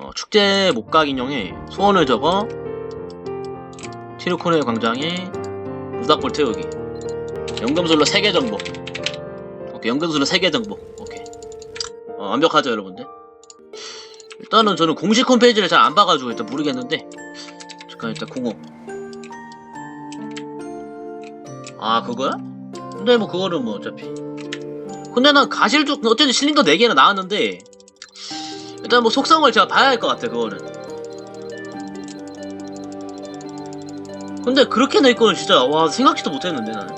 어, 축제 목각 인형에 소원을 적어 티르코네 광장에 무닥불 태우기. 연금술로 세계 정복 오케이 연금술로 세계 정복 오케이. 어, 완벽하죠 여러분들? 일단은 저는 공식 홈페이지를 잘 안 봐가지고 일단 모르겠는데 잠깐 일단 공호 아 그거야? 근데 뭐 그거는 뭐 어차피. 근데 난 가실도 어쨌든 실린더 4개나 나왔는데 일단 뭐 속성을 제가 봐야 할 것 같아 그거는. 근데 그렇게 낼 거는 진짜 와 생각지도 못했는데 나는.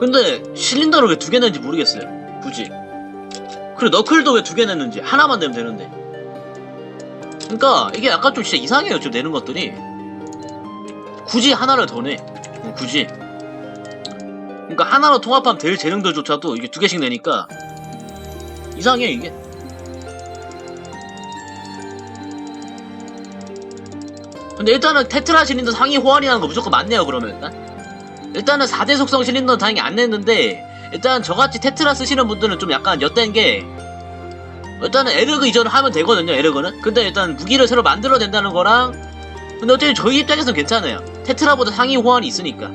근데 실린더를 왜 두 개 냈는지 모르겠어요 굳이. 그리고 너클도 왜 두 개 냈는지 하나만 내면 되는데. 그러니까 이게 약간 좀 진짜 이상해요 지금 내는 것들이. 굳이 하나를 더내. 어, 굳이. 그러니까 하나로 통합하면 될 재능들조차도 이게 두 개씩 내니까 이상해 이게 근데 일단은 테트라 실린더 상위 호환이라는 거 무조건 맞네요 그러면. 일단 일단은 4대 속성 실린더는 다행히 안 냈는데 일단 저같이 테트라 쓰시는 분들은 좀 약간 엿된 게 일단은 에르그 이전을 하면 되거든요 에르그는. 근데 일단 무기를 새로 만들어야 된다는 거랑 근데 어쨌든 저희 입장에서는 괜찮아요. 테트라보다 상위 호환이 있으니까.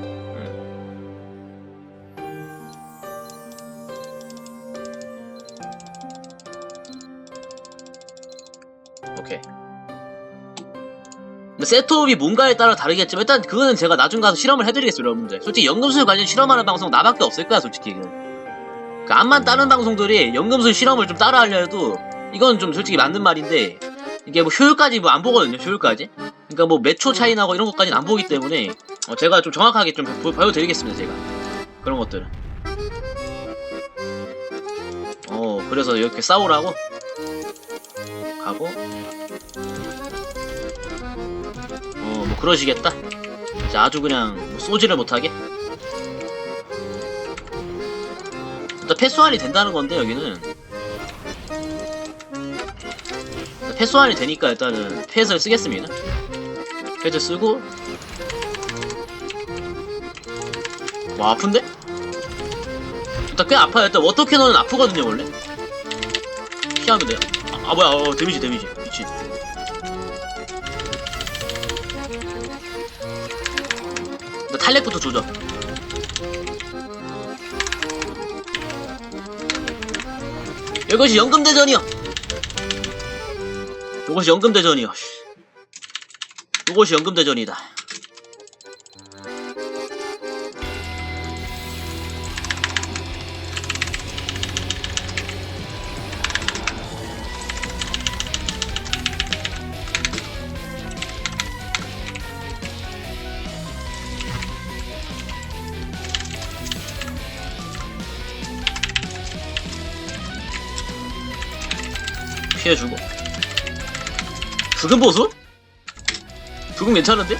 오케이 셋업이 뭔가에 따라 다르겠지만 일단 그거는 제가 나중 가서 실험을 해드리겠습니다 여러분들. 솔직히 연금술 관련 실험하는 방송 나밖에 없을 거야 솔직히. 그 암만 다른 방송들이 연금술 실험을 좀 따라 하려 해도 이건 좀 솔직히 맞는 말인데 이게 뭐 효율까지 뭐 안 보거든요 효율까지. 그러니까 뭐 몇 초 차이 나고 이런 것까지는 안 보기 때문에 어, 제가 좀 정확하게 좀 보, 보여드리겠습니다 제가. 그런 것들은. 어 그래서 이렇게 싸우라고? 가고 그러시겠다. 자, 아주 그냥 뭐 쏘지를 못하게. 일단 패스환이 된다는 건데 여기는 패스환이 되니까 일단은 패스를 쓰겠습니다. 패스 쓰고 와 아픈데? 일단 꽤 아파요. 일단 워터 캐논은 아프거든요 원래. 피하면 돼요. 아, 아, 뭐야? 어, 데미지 데미지 미친. 나 탈렉부터 조져. 이것이 연금대전이여. 이것이 연금대전이여. 씨. 이것이 연금대전이다. 피해주고. 죽은 보수? 죽음 괜찮은데?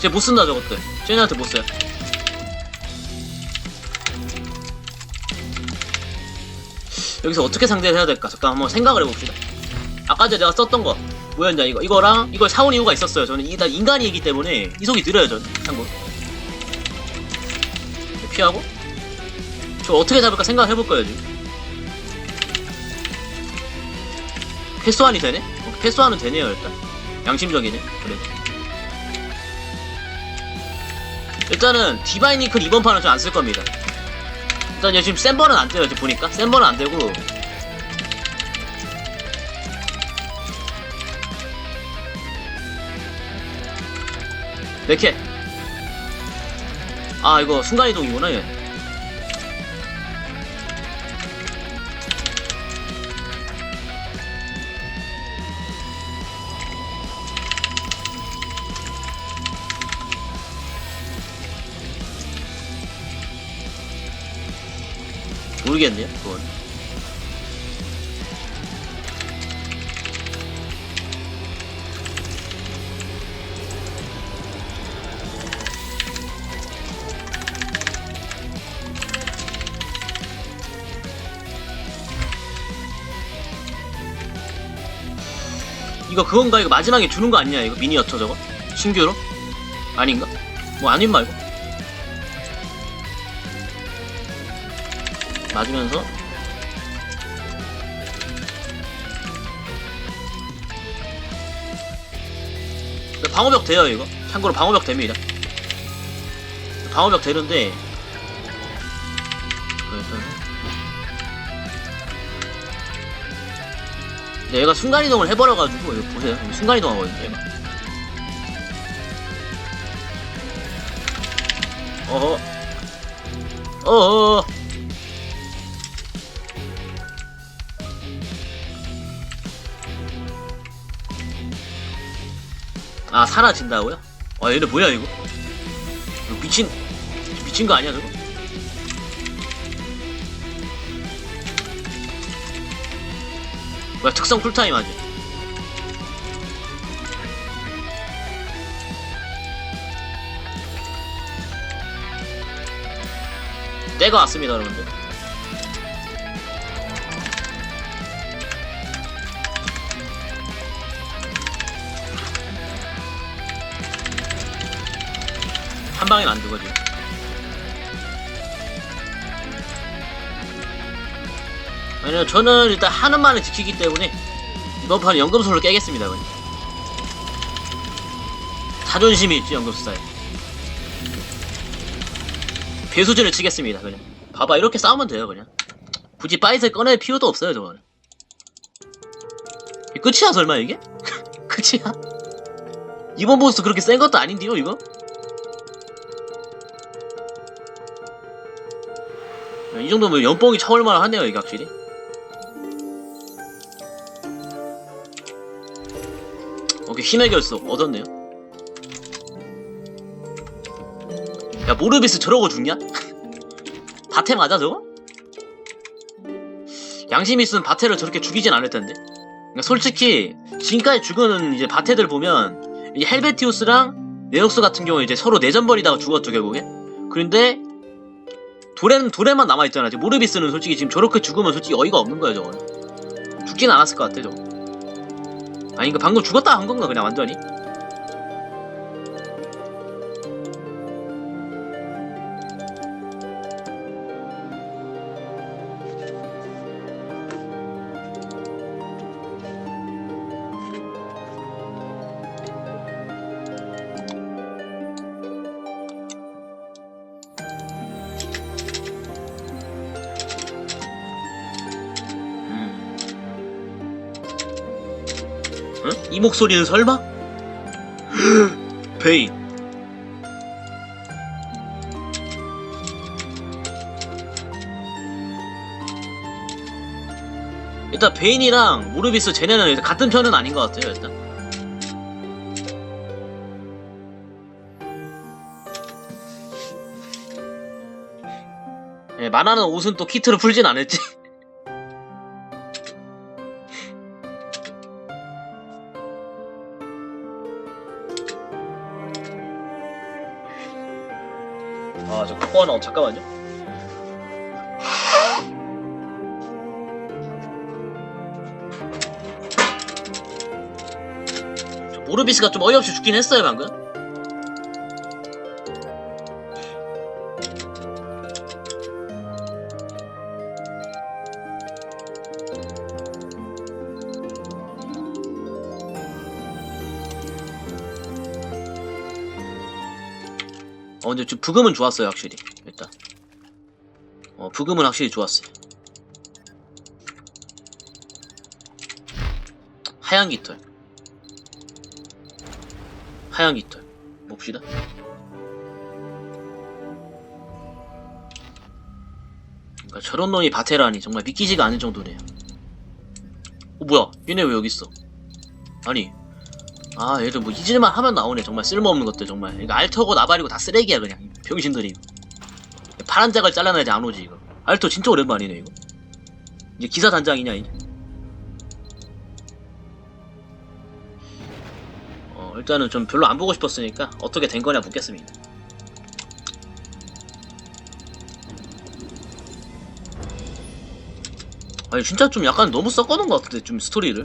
쟤 못 쓴다 저것들. 쟤네한테 못 써요. 여기서 어떻게 상대를 해야 될까? 잠깐 한번 생각을 해봅시다. 아까 내가 썼던 거 뭐였냐 이거 이거랑 이걸 사온 이유가 있었어요. 저는 일단 인간이기 때문에 이속이 느려요 저는 참고. 피하고 저 어떻게 잡을까 생각해볼 거예요 지금. 패스환이 되네? 어, 패스환은 되네요 일단. 양심적이네 그래 일단은 링크는 이번 판은 좀 안 쓸 겁니다. 일단 지금 센 번은 안 돼요 지금 보니까. 센 번은 안 되고. 몇개 아 이거 순간이동이구나 얘 모르겠네요 그건. 이거 그건가? 이거 마지막에 주는 거 아니냐 이거 미니어처 저거? 신규로? 아닌가? 뭐 아닌 말고 맞으면서. 방어벽 돼요 이거? 참고로 방어벽 됩니다. 방어벽 되는데. 근데 얘가 순간이동을 해버려가지고 이거 보세요. 순간이동 하거든요 얘가. 어허. 어허. 사라진다고요? 아 얘네 뭐야 이거? 이거 미친 미친 거 아니야 저거? 뭐야 특성 쿨타임 하지? 때가 왔습니다 여러분들 한 방에 안 죽어지. 왜냐면 저는 일단 하는 말을 지키기 때문에 이번 판 연금술을 깨겠습니다, 그냥. 자존심이 있지, 연금술사에. 배수진을 치겠습니다, 그냥. 봐봐, 이렇게 싸우면 돼요, 그냥. 굳이 파이트를 꺼낼 필요도 없어요, 저거는. 끝이야, 설마 이게? 끝이야? 이번 보스 그렇게 센 것도 아닌데요, 이거? 이 정도면 연봉이 차올만 하네요, 이게 확실히. 오케이, 힘의 결속 얻었네요. 야, 모르비스 저러고 죽냐? 바테 맞아, 저거? 양심 있으면 바테를 저렇게 죽이진 않을 텐데. 그러니까 솔직히, 지금까지 죽은 이제 바테들 보면, 이 헬베티우스랑 네옥스 같은 경우 이제 서로 내전벌이다가 죽었죠, 결국에. 그런데, 도레는 도레만 남아 있잖아. 지금 모르비스는 솔직히 지금 저렇게 죽으면 솔직히 어이가 없는 거야, 저거는. 죽진 않았을 것 같아, 저거. 아니, 이거 방금 죽었다 한 건가, 그냥 완전히? 이 목소리는 설마? 베인. 일단 베인이랑 모르비스 쟤네는 일단 같은 편은 아닌 것 같아요 일단. 예, 만화는 옷은 또 키트로 풀진 않을지. 아, 저 코어 하나, 잠깐만요. 저 모르비스가 좀 어이없이 죽긴 했어요, 방금. 근데 지금 부금은 좋았어요, 확실히. 일단. 어, 부금은 확실히 좋았어요. 하얀 깃털. 하얀 깃털. 봅시다. 그러니까 저런 놈이 바테라니 정말 믿기지가 않을 정도네요. 어, 뭐야? 얘네 왜 여기 있어? 아니, 아, 얘들 뭐 잊을만 하면 나오네. 정말 쓸모없는 것들 정말. 이거 알터고 나발이고 다 쓰레기야 그냥. 병신들이. 파란 짝을 잘라내야지 안 오지 이거. 알터 진짜 오랜만이네 이거. 이제 기사 단장이냐 이제. 어, 일단은 좀 별로 안 보고 싶었으니까 어떻게 된 거냐 묻겠습니다. 아니 진짜 좀 약간 너무 섞어놓은 것 같은데 좀 스토리를.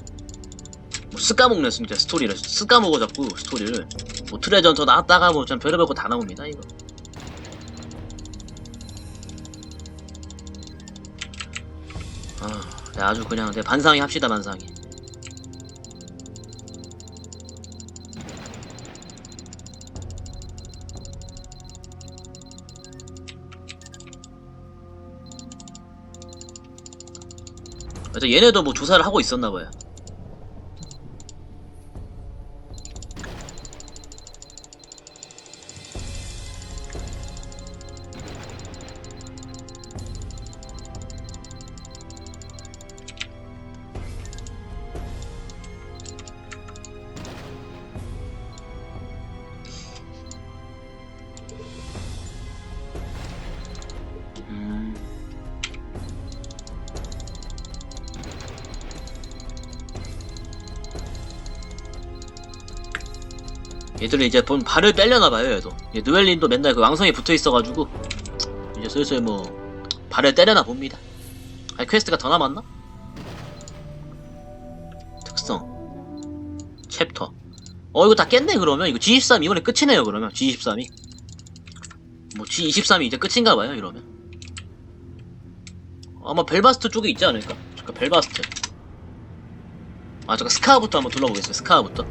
쓰까먹네 진짜 스토리를 쓰까먹어 자꾸 스토리를. 뭐 트레전터 나왔다가 뭐전 별의별 거 다 나옵니다 이거. 아 네, 아주 그냥 네, 내 반상이 합시다 반상이 그래서 얘네도 뭐 조사를 하고 있었나봐요. 얘들은 이제 본 발을 빼려나봐요 얘도. 얘 누엘린도 맨날 그 왕성에 붙어있어가지고 이제 슬슬 뭐 발을 때려나 봅니다. 아니 퀘스트가 더 남았나? 특성. 챕터. 어 이거 다 깼네 그러면? 이거 G23 이번에 끝이네요 그러면. G23이. 뭐 G23이 이제 끝인가봐요 이러면. 아마 벨바스트 쪽에 있지 않을까? 잠깐 벨바스트. 아 잠깐 스카부터 한번 둘러보겠습니다 스카부터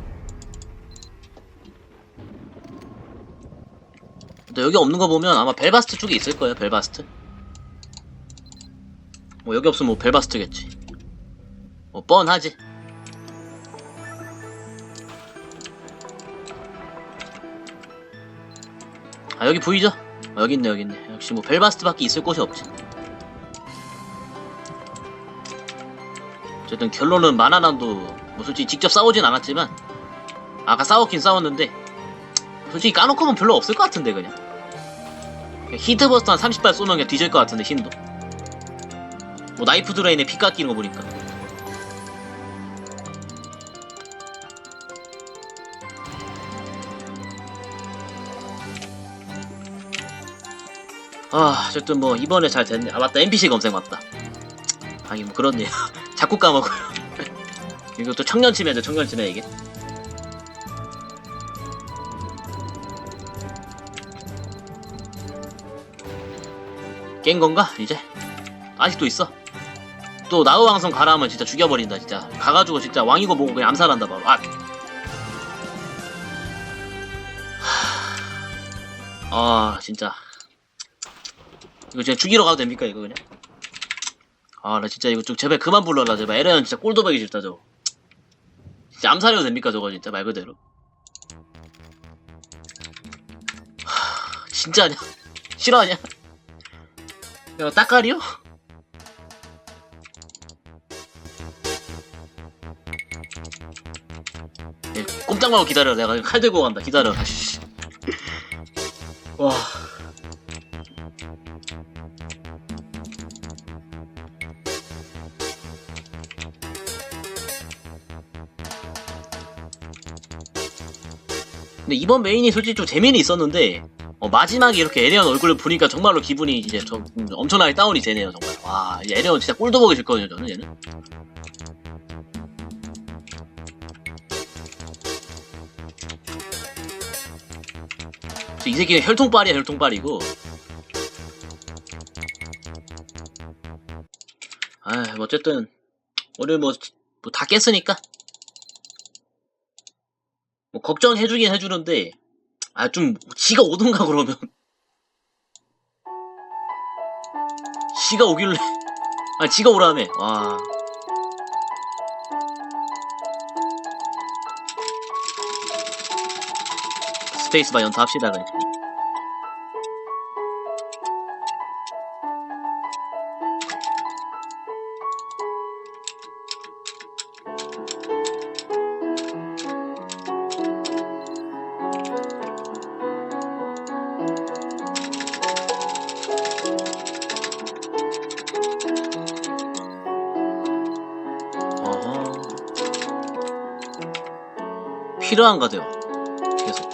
근데 여기 없는 거 보면 아마 벨바스트 쪽에 있을 거예요 벨바스트. 뭐 여기 없으면 뭐 벨바스트겠지. 뭐 뻔하지. 아 여기 보이죠? 어, 여기 있네 여기 있네. 역시 뭐 벨바스트밖에 있을 곳이 없지. 어쨌든 결론은 마나난도 뭐 솔직히 직접 싸우진 않았지만 아까 싸웠긴 싸웠는데 솔직히 까놓고 보면 별로 없을 것 같은데 그냥 히트버스트 한 30발 쏘면 그냥 뒤질 것 같은데 힘도. 뭐 나이프 드레인에 피 깎이는 거 보니까. 아 어쨌든 뭐 이번에 잘 됐네. 아 맞다. NPC 검색 맞다. 아니 뭐 그렇네요 자꾸 까먹어요. 또 청년치매죠 청년치매 이게 깬 건가 이제? 아직도 있어. 또 나우왕성 가라 하면 진짜 죽여버린다 진짜. 가가지고 진짜 왕이고 뭐고 그냥 암살한다 바로. 아! 아, 진짜. 이거 진짜 죽이러 가도 됩니까 이거 그냥? 아 나 진짜 이거 좀 제발 그만 불러라 제발. 에레는 진짜 꼴도박이 싫다 저거. 진짜 암살해도 됩니까 저거 진짜 말 그대로? 하, 진짜냐 싫어하냐 야? 예, 꼼짝 말고 기다려. 내가 칼 들고 간다. 기다려. 와. 근데 이번 메인이 솔직히 좀 재미는 있었는데 어, 마지막에 이렇게 에레온 얼굴을 보니까 정말로 기분이 이제 좀 음, 엄청나게 다운이 되네요 정말. 와 에레온 진짜 꼴도 보기 싫거든요 저는 얘는. 이 새끼는 혈통빨이야 혈통빨이고. 아뭐 어쨌든 오늘 뭐뭐다 깼으니까. 뭐 걱정해주긴 해주는데 아 좀 지가 오든가 그러면. 지가 오길래. 아 지가 오라며 와. 스페이스 바 연타합시다 그냥 필요한가 돼요. 계속.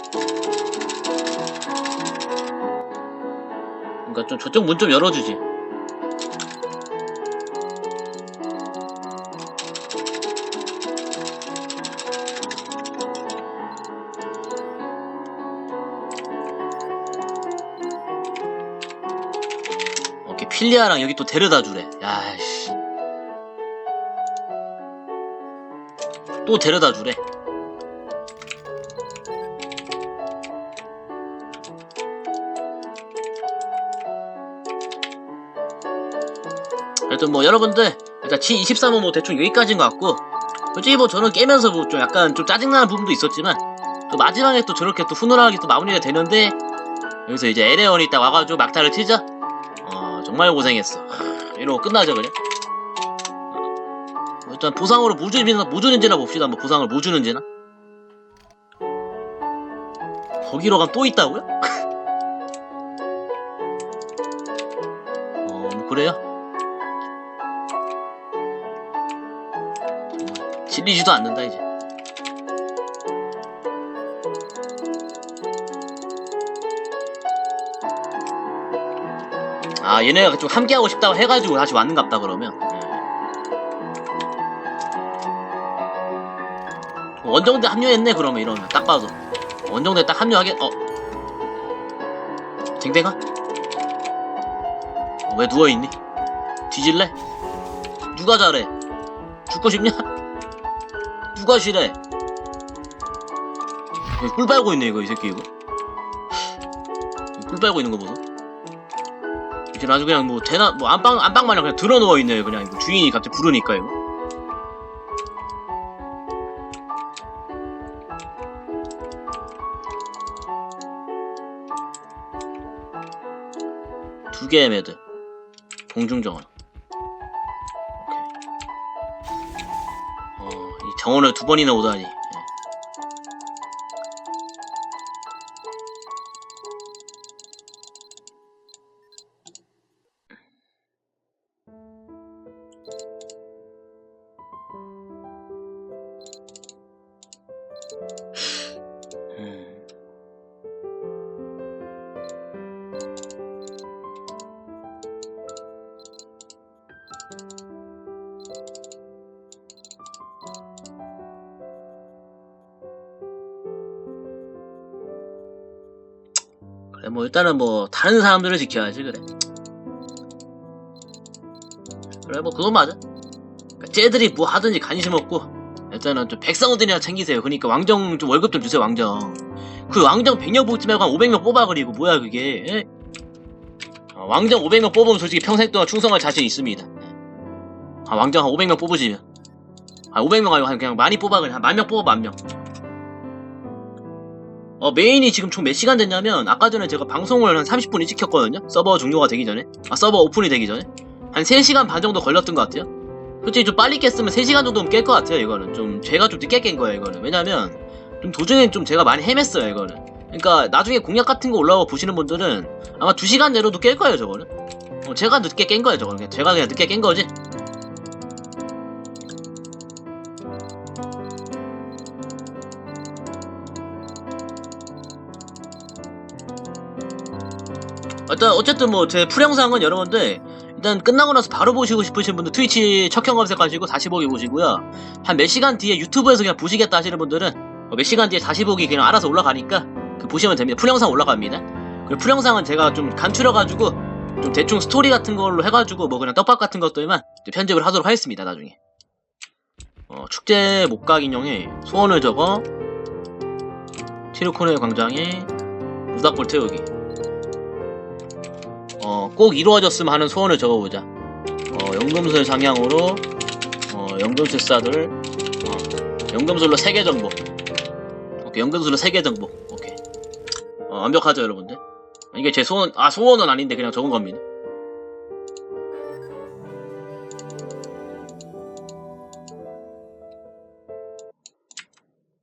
그러니까 좀 저쪽 문 좀 열어주지. 오케이 필리아랑 여기 또 데려다 주래. 야씨. 또 데려다 주래. 하여튼 뭐 여러분들 일단 G23은 뭐 대충 여기까지인 것 같고 솔직히 뭐 저는 깨면서 뭐 좀 약간 좀 짜증나는 부분도 있었지만 또 마지막에 또 저렇게 또 훈훈하게 또 마무리가 되는데 여기서 이제 에레온이 딱 와가지고 막타를 치자 어 정말 고생했어. 이러고 끝나죠 그냥. 어, 일단 보상으로 뭐 주는지나 뭐 주는지나 봅시다. 뭐 보상을 뭐 주는지나. 거기로 가면 또 있다고요? 어, 뭐 그래요? 질리지도 않는다 이제. 아 얘네가 좀 함께하고 싶다고 해가지고 다시 왔는갑다 그러면. 예. 원정대 합류했네 그러면 이러면. 딱 봐도. 원정대 딱 합류하게 어. 댕댕아 어, 왜 누워있니? 뒤질래? 누가 잘해? 죽고 싶냐 누가 싫어? 꿀 빨고 있네 이거 이 새끼 이거. 꿀 빨고 있는 거 보소. 이제 아주 그냥 뭐 대나 뭐 안방 안방 마냥 그냥 들어 누워 있네 그냥 이거 주인이 갑자기 부르니까 이거. 두 개의 매드 공중정원 정원을 두 번이나 오다니 뭐 일단은 뭐 다른 사람들을 지켜야지 그래. 그래 뭐 그건 맞아. 그러니까 쟤들이 뭐 하든지 관심 없고 일단은 좀 백성들이나 챙기세요. 그러니까 왕정 좀 월급 좀 주세요 왕정. 그 왕정 100명 뽑지 말고 한 500명 뽑아 그리고 뭐야 그게? 에? 어, 왕정 500명 뽑으면 솔직히 평생 동안 충성할 자신 있습니다. 아, 왕정 한 500명 뽑으시면. 아 500명 아니고 한 그냥 많이 뽑아 그냥. 한 만명 뽑아 만명 어, 메인이 지금 총 몇 시간 됐냐면, 아까 전에 제가 방송을 한 30분 일찍 켰거든요? 서버 종료가 되기 전에. 아, 서버 오픈이 되기 전에. 한 3시간 반 정도 걸렸던 것 같아요. 솔직히 좀 빨리 깼으면 3시간 정도면 깰 것 같아요, 이거는. 좀, 제가 좀 늦게 깬 거예요, 이거는. 왜냐면, 좀 도중에 좀 제가 많이 헤맸어요, 이거는. 그러니까, 나중에 공략 같은 거 올라오고 보시는 분들은 아마 2시간 내로도 깰 거예요, 저거는. 어, 제가 늦게 깬 거예요, 저거는. 제가 그냥 늦게 깬 거지. 일단 어쨌든 뭐 제 풀영상은 여러분들 일단 끝나고 나서 바로 보시고 싶으신 분들 트위치 척형 검색하시고 다시 보기 보시고요. 한 몇 시간 뒤에 유튜브에서 그냥 보시겠다 하시는 분들은 어, 몇 시간 뒤에 다시 보기 그냥 알아서 올라가니까 그 보시면 됩니다. 풀영상 올라갑니다. 그리고 풀영상은 제가 좀 간추려가지고 좀 대충 스토리 같은 걸로 해가지고 뭐 그냥 떡밥 같은 것들만 편집을 하도록 하겠습니다 나중에. 어, 축제 목각 인형에 소원을 적어 티르코네 광장에 무닥불 태우기. 어, 꼭 이루어졌으면 하는 소원을 적어보자. 어, 연금술 상향으로, 어, 연금술 사들, 어, 연금술로 세계 정복. 오케이, 연금술로 세계 정복. 오케이. 어, 완벽하죠, 여러분들? 이게 제 소원, 아, 소원은 아닌데 그냥 적은 겁니다.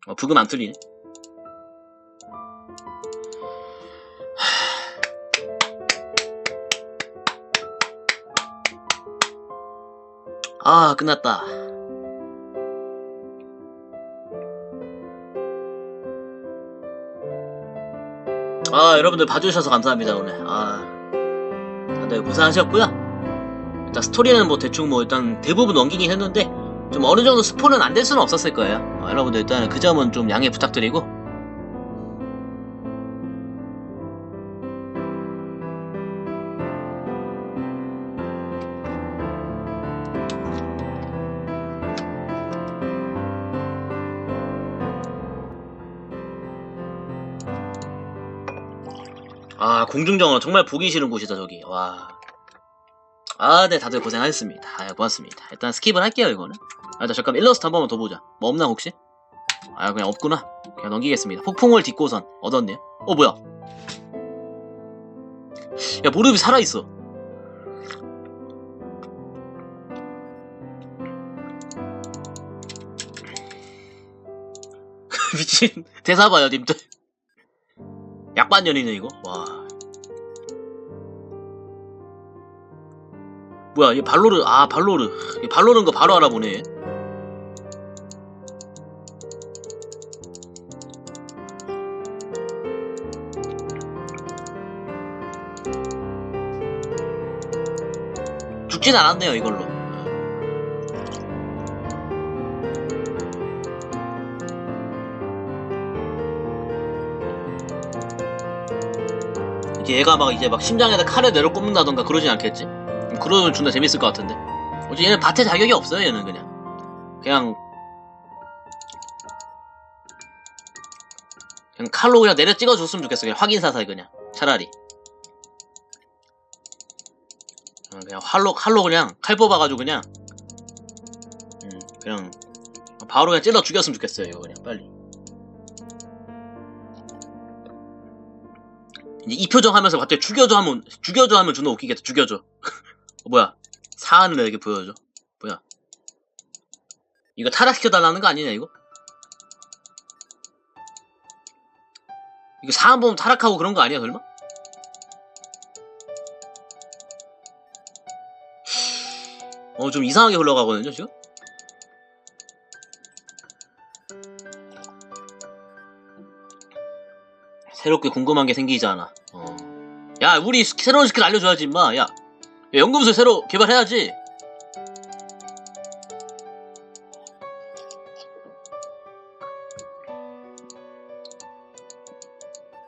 어, 부금 안 틀리네. 아, 끝났다. 아, 여러분들 봐주셔서 감사합니다, 오늘. 아, 다들 고생하셨고요. 일단 스토리는 뭐 대충 뭐 일단 대부분 넘기긴 했는데, 좀 어느 정도 스포는 안 될 수는 없었을 거예요. 어, 여러분들 일단 그 점은 좀 양해 부탁드리고, 공중정원 정말 보기 싫은 곳이다, 저기. 와. 아, 네, 다들 고생하셨습니다. 아, 고맙습니다. 일단 스킵을 할게요, 이거는. 아, 나 잠깐 일러스트 한 번만 더 보자. 뭐 없나, 혹시? 아, 그냥 없구나. 그냥 넘기겠습니다. 폭풍을 딛고선 얻었네요. 어, 뭐야? 야, 모르비 살아있어. 미친. 대사 봐요, 님들. 약반년이네, 이거. 와. 뭐야, 얘 발로르, 아, 발로르. 얘 발로르인 거 바로 알아보네. 죽진 않았네요, 이걸로. 이제 얘가 막 이제 막 심장에다 칼을 내려 꼽는다던가 그러진 않겠지? 음, 그러면 존나 재밌을 것 같은데. 어째 얘는 밭에 자격이 없어요, 얘는 그냥. 그냥. 그냥 칼로 그냥 내려 찍어줬으면 좋겠어. 그냥 확인사살 그냥. 차라리. 어, 그냥 활로, 칼로 그냥, 칼 뽑아가지고 그냥. 음, 그냥. 바로 그냥 찔러 죽였으면 좋겠어요, 이거 그냥, 빨리. 이제 이 표정 하면서 갑자기 죽여줘 하면, 죽여줘 하면 존나 웃기겠다, 죽여줘. 어, 뭐야. 사안을 내게 보여줘. 뭐야. 이거 타락시켜달라는 거 아니냐, 이거? 이거 사안 보면 타락하고 그런 거 아니야, 설마? 어, 좀 이상하게 흘러가거든요, 지금? 새롭게 궁금한 게 생기잖아. 어. 야, 우리 스- 새로운 스킬 알려줘야지, 임마. 야, 야, 연금술 새로 개발해야지.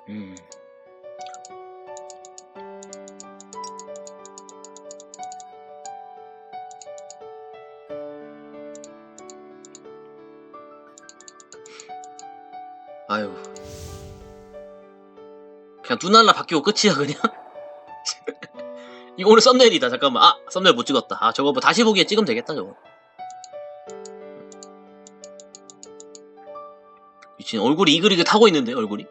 음. 아유. 그냥 눈 하나 바뀌고 끝이야, 그냥. 이거 오늘 썸네일이다, 잠깐만. 아, 썸네일 못 찍었다. 아, 저거 뭐 다시 보기에 찍으면 되겠다, 저거. 미친, 얼굴이 이글이글 타고 있는데, 얼굴이?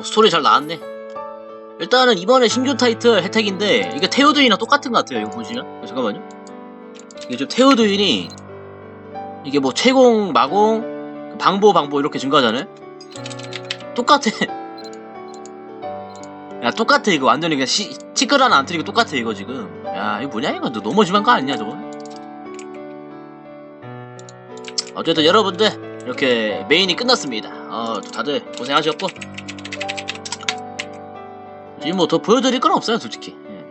뭐 스토리 잘 나왔네. 일단은 이번에 신규 타이틀 혜택인데 이게 테오드인이랑 똑같은 것 같아요. 이거 보시면 잠깐만요. 이게 지금 테오드인이 이게 뭐 채공, 마공, 방보, 방보 이렇게 증가하잖아요. 똑같아. 야 똑같아 이거 완전히 그냥 시, 치클 하나 안 틀리고 똑같아 이거 지금. 야 이거 뭐냐 이거 너 심한 거 아니냐 저거. 어쨌든 여러분들 이렇게 메인이 끝났습니다. 어 다들 고생하셨고. 지금 뭐더 보여드릴 건 없어요 솔직히.